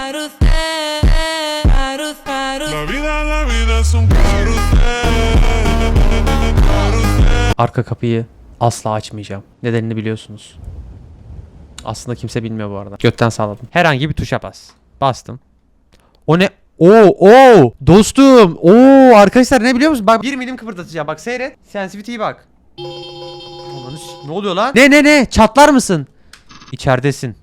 carrusel. Arka kapıyı asla açmayacağım. Nedenini biliyorsunuz. Aslında kimse bilmiyor bu arada. Götten sağladım. Herhangi bir tuşa bas. Bastım. O ne? Oo, oo, dostum. Oo, arkadaşlar ne biliyor musun? Bak 1 milim kıpırdatacağım. Bak seyret. Sensitivity'yi bak. Ne oluyor lan? Ne ne ne? Çatlar mısın? İçeridesin.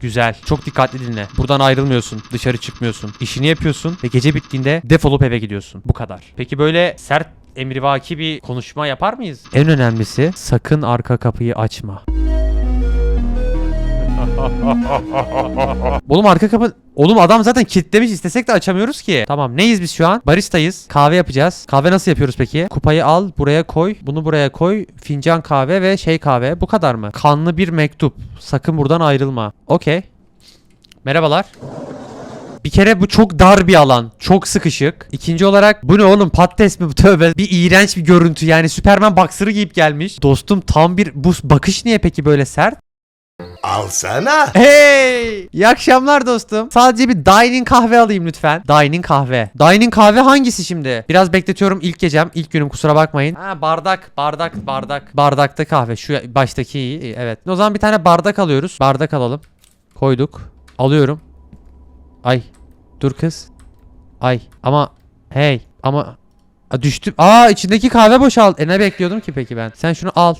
Güzel. Çok dikkatli dinle. Buradan ayrılmıyorsun. Dışarı çıkmıyorsun. İşini yapıyorsun ve gece bittiğinde defolup eve gidiyorsun. Bu kadar. Peki böyle sert emrivaki bir konuşma yapar mıyız? En önemlisi sakın arka kapıyı açma. Oğlum arka kapı... Oğlum adam zaten kilitlemiş istesek de açamıyoruz ki. Tamam neyiz biz şu an? Baristayız. Kahve yapacağız. Kahve nasıl yapıyoruz peki? Kupayı al buraya koy. Bunu buraya koy. Fincan kahve ve şey kahve. Bu kadar mı? Kanlı bir mektup. Sakın buradan ayrılma. Okey. Merhabalar. Bir kere bu çok dar bir alan. Çok sıkışık. İkinci olarak bu ne oğlum patates mi bu tövbe. Bir iğrenç bir görüntü yani Süperman boxer'ı giyip gelmiş. Dostum tam bir bu bakış niye peki böyle sert? Alsana. Hey! İyi akşamlar dostum. Sadece bir dining kahve alayım lütfen. Dining kahve. Dining kahve hangisi şimdi? Biraz bekletiyorum ilk gecem. ilk günüm kusura bakmayın. Ha bardak, bardak, bardak. Bardakta kahve. Şu baştaki iyi. Evet. O zaman bir tane bardak alıyoruz. Bardak alalım. Koyduk. Alıyorum. Ay. Dur kız. Ay. Ama hey. Ama Aa, düştüm. Aa içindeki kahve boşaldı. E ne bekliyordum ki peki ben? Sen şunu al.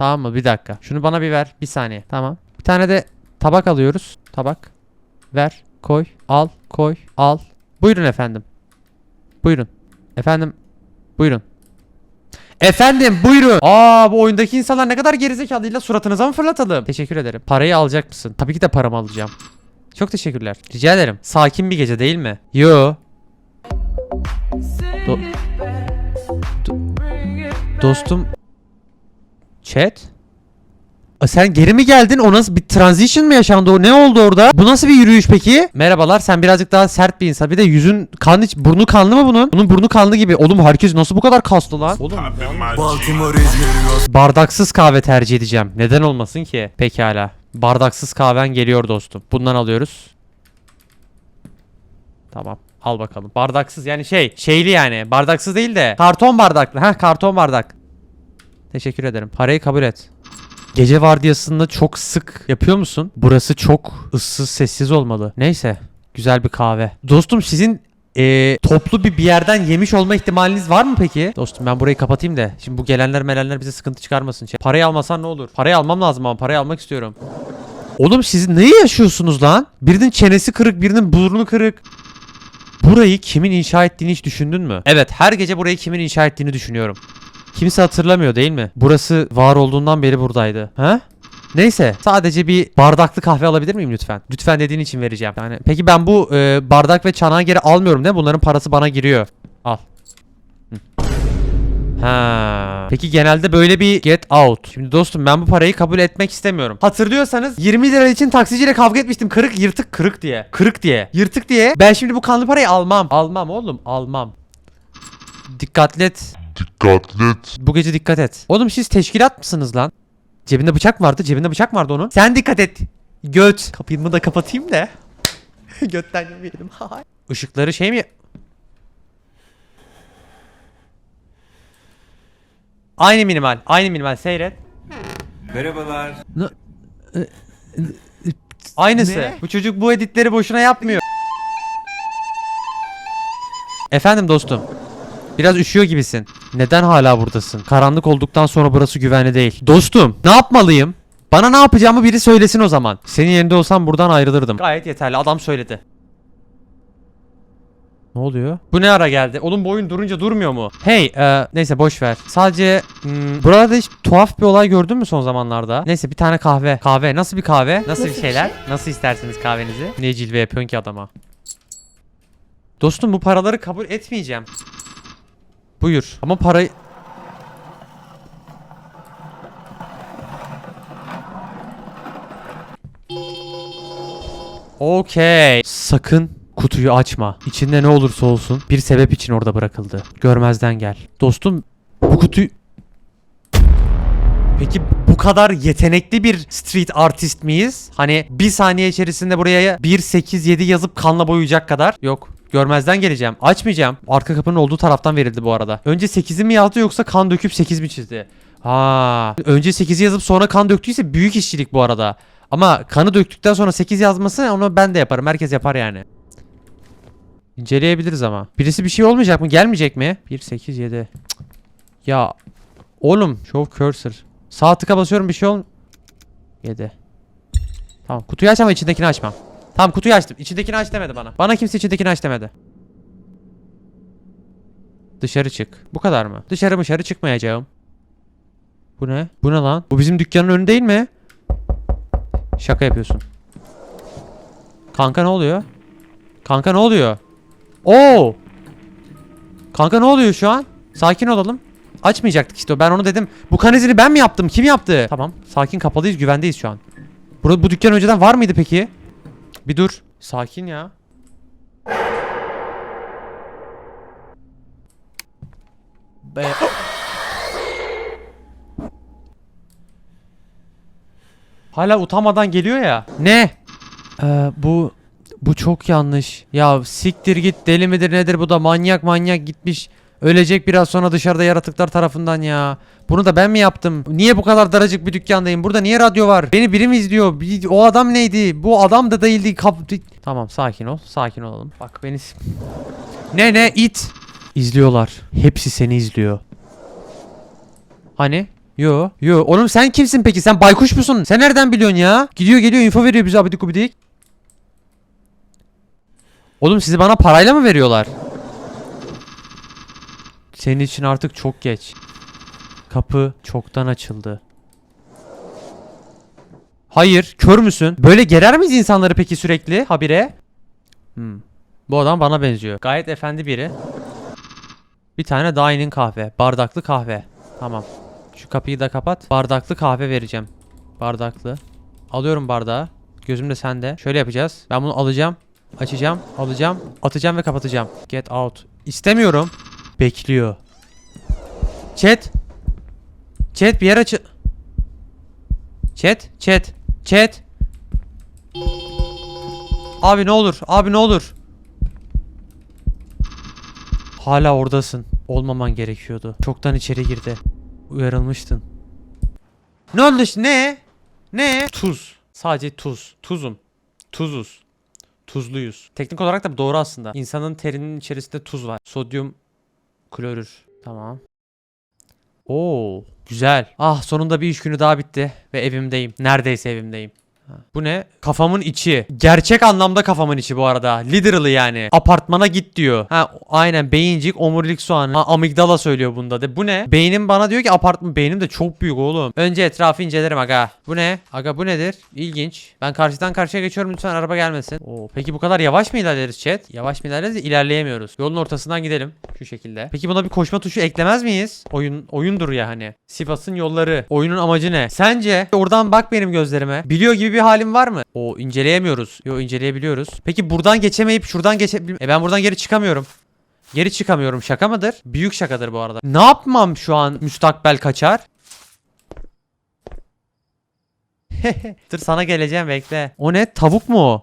Tamam mı? Bir dakika. Şunu bana bir ver. Bir saniye. Tamam. Bir tane de tabak alıyoruz. Tabak. Ver. Koy. Al. Koy. Al. Buyurun efendim. Buyurun. Efendim. Buyurun. Efendim buyurun. Aa bu oyundaki insanlar ne kadar gerizekalıyla suratınıza mı fırlatalım? Teşekkür ederim. Parayı alacak mısın? Tabii ki de paramı alacağım. Çok teşekkürler. Rica ederim. Sakin bir gece değil mi? Yo. Do- Do- dostum. Chat. Aa, Sen geri mi geldin? O nasıl bir transition mı yaşandı? O ne oldu orada? Bu nasıl bir yürüyüş peki? Merhabalar. Sen birazcık daha sert bir insan. Bir de yüzün kan iç burnu kanlı mı bunun? Bunun burnu kanlı gibi. Oğlum herkes nasıl bu kadar kaslı lan? Oğlum bardaksız kahve tercih edeceğim. Neden olmasın ki? Pekala. Bardaksız kahven geliyor dostum. Bundan alıyoruz. Tamam. Al bakalım. Bardaksız yani şey, şeyli yani. Bardaksız değil de karton bardaklı. Ha karton bardak. Teşekkür ederim. Parayı kabul et. Gece vardiyasında çok sık yapıyor musun? Burası çok ıssız sessiz olmalı. Neyse. Güzel bir kahve. Dostum sizin eee, toplu bir bir yerden yemiş olma ihtimaliniz var mı peki? Dostum ben burayı kapatayım da. Şimdi bu gelenler melenler bize sıkıntı çıkarmasın. Şey, Parayı almasan ne olur? Parayı almam lazım ama parayı almak istiyorum. Oğlum siz neyi yaşıyorsunuz lan? Birinin çenesi kırık, birinin burnu kırık. Burayı kimin inşa ettiğini hiç düşündün mü? Evet, her gece burayı kimin inşa ettiğini düşünüyorum. Kimse hatırlamıyor değil mi? Burası var olduğundan beri buradaydı. Ha? Neyse sadece bir bardaklı kahve alabilir miyim lütfen? Lütfen dediğin için vereceğim. Yani peki ben bu e, bardak ve çanağı geri almıyorum değil mi? Bunların parası bana giriyor. Al. Ha. Peki genelde böyle bir get out. Şimdi dostum ben bu parayı kabul etmek istemiyorum. Hatırlıyorsanız 20 lira için taksiciyle kavga etmiştim. Kırık yırtık kırık diye. Kırık diye. Yırtık diye. Ben şimdi bu kanlı parayı almam. Almam oğlum almam. Dikkatli et. Dikkatli et. Bu gece dikkat et. Oğlum siz teşkilat mısınız lan? Cebinde bıçak vardı. Cebinde bıçak vardı onun. Sen dikkat et. Göt. Kapımı da kapatayım da. Götten yemeyelim. Işıkları şey mi? Aynı minimal. Aynı minimal. Seyret. Merhabalar. Aynısı. Bu çocuk bu editleri boşuna yapmıyor. Efendim dostum. Biraz üşüyor gibisin. Neden hala buradasın? Karanlık olduktan sonra burası güvenli değil. Dostum, ne yapmalıyım? Bana ne yapacağımı biri söylesin o zaman. Senin yerinde olsam buradan ayrılırdım. Gayet yeterli. Adam söyledi. Ne oluyor? Bu ne ara geldi? Oğlum bu oyun durunca durmuyor mu? Hey, e, neyse boş ver. Sadece hmm, burada hiç tuhaf bir olay gördün mü son zamanlarda? Neyse bir tane kahve. Kahve nasıl bir kahve? Nasıl, bir şeyler? Nasıl isterseniz kahvenizi? Ne cilve yapıyorsun ki adama? Dostum bu paraları kabul etmeyeceğim. Buyur. Ama parayı... Okey. Sakın kutuyu açma. İçinde ne olursa olsun bir sebep için orada bırakıldı. Görmezden gel. Dostum bu kutuyu... Peki bu kadar yetenekli bir street artist miyiz? Hani bir saniye içerisinde buraya 1 8 7 yazıp kanla boyayacak kadar. Yok. Görmezden geleceğim. Açmayacağım. Arka kapının olduğu taraftan verildi bu arada. Önce 8'i mi yazdı yoksa kan döküp 8 mi çizdi? Ha. Önce 8'i yazıp sonra kan döktüyse büyük işçilik bu arada. Ama kanı döktükten sonra 8 yazması onu ben de yaparım. Herkes yapar yani. İnceleyebiliriz ama. Birisi bir şey olmayacak mı? Gelmeyecek mi? 1 8 7. Ya oğlum show cursor. Sağ tıka basıyorum bir şey ol. 7. Tamam kutuyu aç ama içindekini açmam. Tamam kutuyu açtım. İçindekini aç demedi bana. Bana kimse içindekini aç demedi. Dışarı çık. Bu kadar mı? Dışarı dışarı çıkmayacağım. Bu ne? Bu ne lan? Bu bizim dükkanın önü değil mi? Şaka yapıyorsun. Kanka ne oluyor? Kanka ne oluyor? Oo! Kanka ne oluyor şu an? Sakin olalım. Açmayacaktık işte. Ben onu dedim. Bu kan izini ben mi yaptım? Kim yaptı? Tamam. Sakin kapalıyız. Güvendeyiz şu an. Bu, bu dükkan önceden var mıydı peki? Bir dur. Sakin ya. Be Hala utanmadan geliyor ya. Ne? Ee, bu bu çok yanlış. Ya siktir git deli midir nedir bu da manyak manyak gitmiş. Ölecek biraz sonra dışarıda yaratıklar tarafından ya. Bunu da ben mi yaptım? Niye bu kadar daracık bir dükkandayım? Burada niye radyo var? Beni biri mi izliyor? O adam neydi? Bu adam da değildi. Kap tamam sakin ol. Sakin olalım. Bak beni... Ne ne it? İzliyorlar. Hepsi seni izliyor. Hani? Yo. Yo. Oğlum sen kimsin peki? Sen baykuş musun? Sen nereden biliyorsun ya? Gidiyor geliyor info veriyor bize abidik gubidik. Oğlum sizi bana parayla mı veriyorlar? Senin için artık çok geç. Kapı çoktan açıldı. Hayır, kör müsün? Böyle gerer miyiz insanları peki sürekli habire? Hmm. Bu adam bana benziyor. Gayet efendi biri. Bir tane dining kahve, bardaklı kahve. Tamam. Şu kapıyı da kapat. Bardaklı kahve vereceğim. Bardaklı. Alıyorum bardağı. Gözüm de sende. Şöyle yapacağız. Ben bunu alacağım. Açacağım. Alacağım. Atacağım ve kapatacağım. Get out. İstemiyorum. Bekliyor. Chat. Chat bir yer açı... Chat. Chat. Chat. Abi ne olur. Abi ne olur. Hala oradasın. Olmaman gerekiyordu. Çoktan içeri girdi. Uyarılmıştın. Ne oldu şimdi? Ne? Ne? Tuz. Sadece tuz. Tuzum. Tuzuz. Tuzluyuz. Teknik olarak da doğru aslında. İnsanın terinin içerisinde tuz var. Sodyum klorür. Tamam. Oo, güzel. Ah sonunda bir iş günü daha bitti ve evimdeyim. Neredeyse evimdeyim. Bu ne? Kafamın içi. Gerçek anlamda kafamın içi bu arada. Literally yani. Apartmana git diyor. Ha aynen beyincik, omurilik soğanı. Ha, amigdala söylüyor bunda de. Bu ne? Beynim bana diyor ki apartman. Beynim de çok büyük oğlum. Önce etrafı incelerim aga. Bu ne? Aga bu nedir? İlginç. Ben karşıdan karşıya geçiyorum lütfen araba gelmesin. Oo, peki bu kadar yavaş mı ilerleriz chat? Yavaş mı ilerleriz? İlerleyemiyoruz. Yolun ortasından gidelim. Şu şekilde. Peki buna bir koşma tuşu eklemez miyiz? Oyun oyundur ya hani. Sivas'ın yolları. Oyunun amacı ne? Sence oradan bak benim gözlerime. Biliyor gibi bir halim var mı? O inceleyemiyoruz. Yo inceleyebiliyoruz. Peki buradan geçemeyip şuradan geçe... E ben buradan geri çıkamıyorum. Geri çıkamıyorum. Şaka mıdır? Büyük şakadır bu arada. Ne yapmam şu an müstakbel kaçar? Dur sana geleceğim bekle. O ne? Tavuk mu o?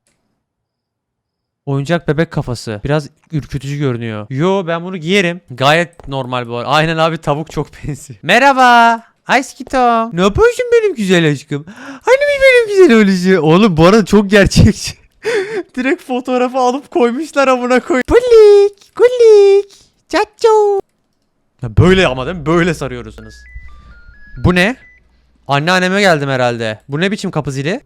Oyuncak bebek kafası. Biraz ürkütücü görünüyor. Yo ben bunu giyerim. Gayet normal bu arada. Aynen abi tavuk çok benziyor. Merhaba. Aşkito. Ne yapıyorsun benim güzel aşkım? Hani mi benim güzel oluşu? Oğlum bu arada çok gerçekçi. Direkt fotoğrafı alıp koymuşlar amına koy. Bulik. Gulik. Çaço. Ya böyle ama değil mi? Böyle sarıyorsunuz. Bu ne? Anneanneme geldim herhalde. Bu ne biçim kapı zili?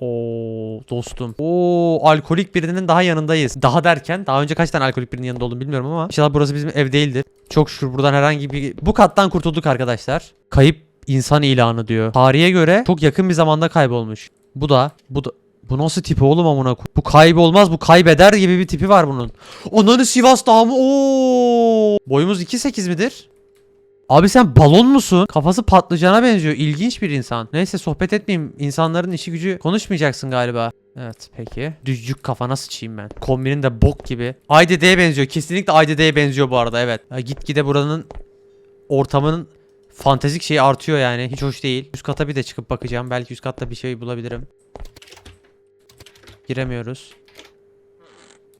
Oo dostum. Oo alkolik birinin daha yanındayız. Daha derken daha önce kaç tane alkolik birinin yanında oldum bilmiyorum ama inşallah burası bizim ev değildir. Çok şükür buradan herhangi bir bu kattan kurtulduk arkadaşlar. Kayıp insan ilanı diyor. Tarihe göre çok yakın bir zamanda kaybolmuş. Bu da bu da bu nasıl tipi oğlum amına Bu kaybolmaz bu kaybeder gibi bir tipi var bunun. Onları Sivas Dağı mı? Oo! Boyumuz 2.8 midir? Abi sen balon musun? Kafası patlıcana benziyor. İlginç bir insan. Neyse sohbet etmeyeyim. İnsanların işi gücü konuşmayacaksın galiba. Evet peki. Düzcük kafana sıçayım ben. Kombinin de bok gibi. IDD'ye benziyor. Kesinlikle IDD'ye benziyor bu arada evet. Ya gitgide buranın ortamının fantezik şey artıyor yani. Hiç hoş değil. Üst kata bir de çıkıp bakacağım. Belki üst katta bir şey bulabilirim. Giremiyoruz.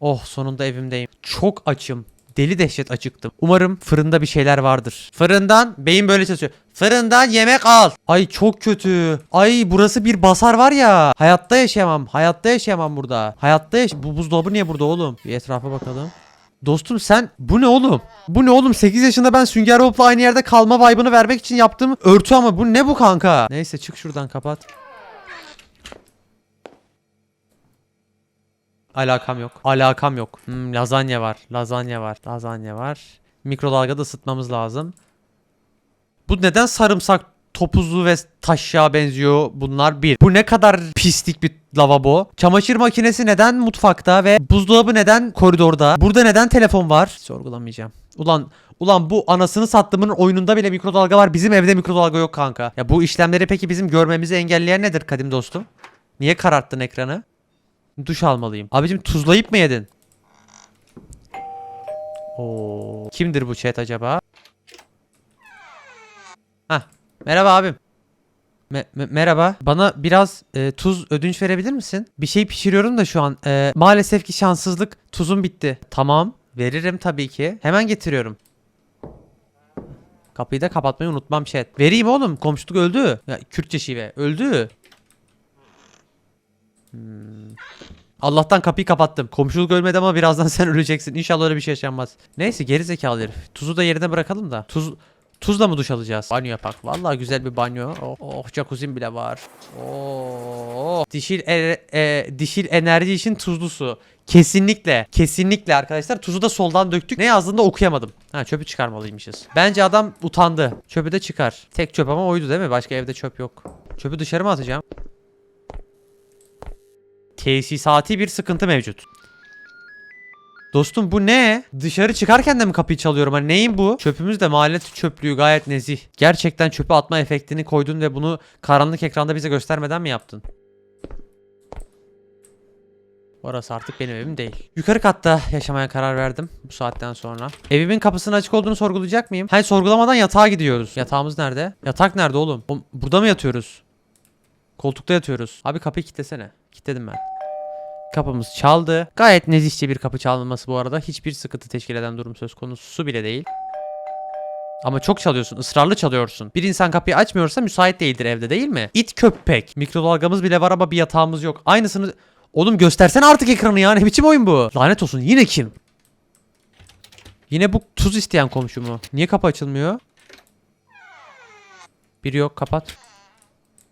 Oh sonunda evimdeyim. Çok açım. Deli dehşet acıktım. Umarım fırında bir şeyler vardır. Fırından beyin böyle çalışıyor. Fırından yemek al. Ay çok kötü. Ay burası bir basar var ya. Hayatta yaşayamam. Hayatta yaşayamam burada. Hayatta yaş Bu buzdolabı niye burada oğlum? Bir etrafa bakalım. Dostum sen bu ne oğlum? Bu ne oğlum? 8 yaşında ben Sünger Bob'la aynı yerde kalma vibe'ını vermek için yaptığım örtü ama bu ne bu kanka? Neyse çık şuradan kapat. Alakam yok. Alakam yok. Hmm, lazanya var. Lazanya var. Lazanya var. Mikrodalgada ısıtmamız lazım. Bu neden sarımsak topuzlu ve taşya benziyor bunlar bir. Bu ne kadar pislik bir lavabo. Çamaşır makinesi neden mutfakta ve buzdolabı neden koridorda? Burada neden telefon var? Sorgulamayacağım. Ulan ulan bu anasını sattığımın oyununda bile mikrodalga var. Bizim evde mikrodalga yok kanka. Ya bu işlemleri peki bizim görmemizi engelleyen nedir kadim dostum? Niye kararttın ekranı? Duş almalıyım. Abicim tuzlayıp mı yedin? Oo. Kimdir bu chat acaba? Hah. Merhaba abim. Me- me- merhaba. Bana biraz e, tuz ödünç verebilir misin? Bir şey pişiriyorum da şu an. E, maalesef ki şanssızlık. Tuzum bitti. Tamam. Veririm tabii ki. Hemen getiriyorum. Kapıyı da kapatmayı unutmam chat. Vereyim oğlum. Komşuluk öldü. Ya, Kürtçe şive. Öldü. Allah'tan kapıyı kapattım. Komşuluk ölmedi ama birazdan sen öleceksin. İnşallah öyle bir şey yaşanmaz. Neyse geri zekalı herif. Tuzu da yerine bırakalım da. Tuz Tuzla mı duş alacağız? Banyo yapak. Vallahi güzel bir banyo. Oh, oh jacuzzi'm bile var. Oh. Dişil e- e, dişil enerji için tuzlu su. Kesinlikle. Kesinlikle arkadaşlar. Tuzu da soldan döktük. Ne yazdığını da okuyamadım. Ha çöpü çıkarmalıymışız. Bence adam utandı. Çöpü de çıkar. Tek çöp ama oydu değil mi? Başka evde çöp yok. Çöpü dışarı mı atacağım? Tesisati bir sıkıntı mevcut. Dostum bu ne? Dışarı çıkarken de mi kapıyı çalıyorum? Hani neyin bu? Çöpümüz de mahalle çöplüğü gayet nezih. Gerçekten çöpe atma efektini koydun ve bunu karanlık ekranda bize göstermeden mi yaptın? Orası artık benim evim değil. Yukarı katta yaşamaya karar verdim bu saatten sonra. Evimin kapısının açık olduğunu sorgulayacak mıyım? Hayır sorgulamadan yatağa gidiyoruz. Yatağımız nerede? Yatak nerede oğlum? Burada mı yatıyoruz? Koltukta yatıyoruz. Abi kapıyı kilitlesene. Kilitledim ben. Kapımız çaldı. Gayet nezihçe bir kapı çalınması bu arada. Hiçbir sıkıntı teşkil eden durum söz konusu bile değil. Ama çok çalıyorsun, ısrarlı çalıyorsun. Bir insan kapıyı açmıyorsa müsait değildir evde değil mi? İt köpek. Mikrodalgamız bile var ama bir yatağımız yok. Aynısını... Oğlum göstersene artık ekranı ya. Ne biçim oyun bu? Lanet olsun. Yine kim? Yine bu tuz isteyen komşu mu? Niye kapı açılmıyor? Biri yok. Kapat.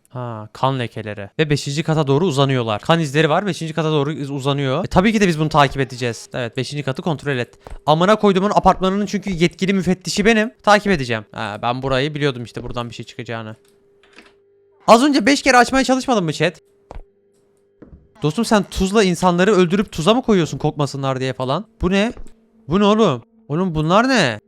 Ha, kan lekeleri. Ve 5. kata doğru uzanıyorlar. Kan izleri var 5. kata doğru uzanıyor. E, tabii ki de biz bunu takip edeceğiz. Evet 5. katı kontrol et. Amına koyduğumun apartmanının çünkü yetkili müfettişi benim. Takip edeceğim. Ha, ben burayı biliyordum işte buradan bir şey çıkacağını. Az önce 5 kere açmaya çalışmadın mı chat? Dostum sen tuzla insanları öldürüp tuza mı koyuyorsun kokmasınlar diye falan? Bu ne? Bu ne oğlum? Oğlum bunlar ne?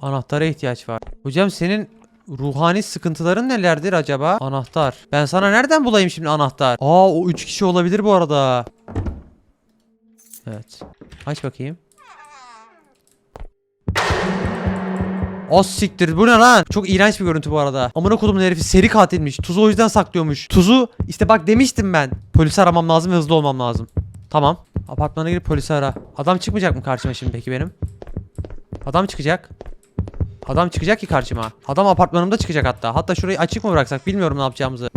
Anahtara ihtiyaç var. Hocam senin ruhani sıkıntıların nelerdir acaba? Anahtar. Ben sana nereden bulayım şimdi anahtar? Aa o 3 kişi olabilir bu arada. Evet. Aç bakayım. Az siktir bu ne lan? Çok iğrenç bir görüntü bu arada. Amına kodumun herifi seri katilmiş. Tuzu o yüzden saklıyormuş. Tuzu işte bak demiştim ben. Polisi aramam lazım ve hızlı olmam lazım. Tamam. Apartmana girip polisi ara. Adam çıkmayacak mı karşıma şimdi peki benim? Adam çıkacak. Adam çıkacak ki karşıma. Adam apartmanımda çıkacak hatta. Hatta şurayı açık mı bıraksak bilmiyorum ne yapacağımızı.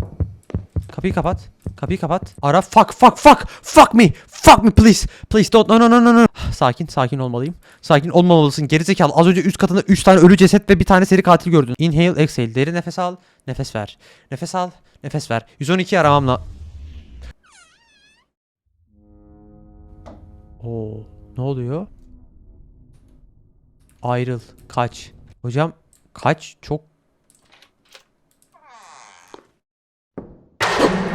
Kapıyı kapat. Kapıyı kapat. Ara fuck fuck fuck fuck me. Fuck me please. Please don't no no no no no. Sakin sakin olmalıyım. Sakin olmamalısın gerizekalı. Az önce üst katında 3 tane ölü ceset ve bir tane seri katil gördün. Inhale exhale. Derin nefes al. Nefes ver. Nefes al. Nefes ver. 112 aramam la. Oo, ne oluyor? Ayrıl. Kaç. Hocam kaç? Çok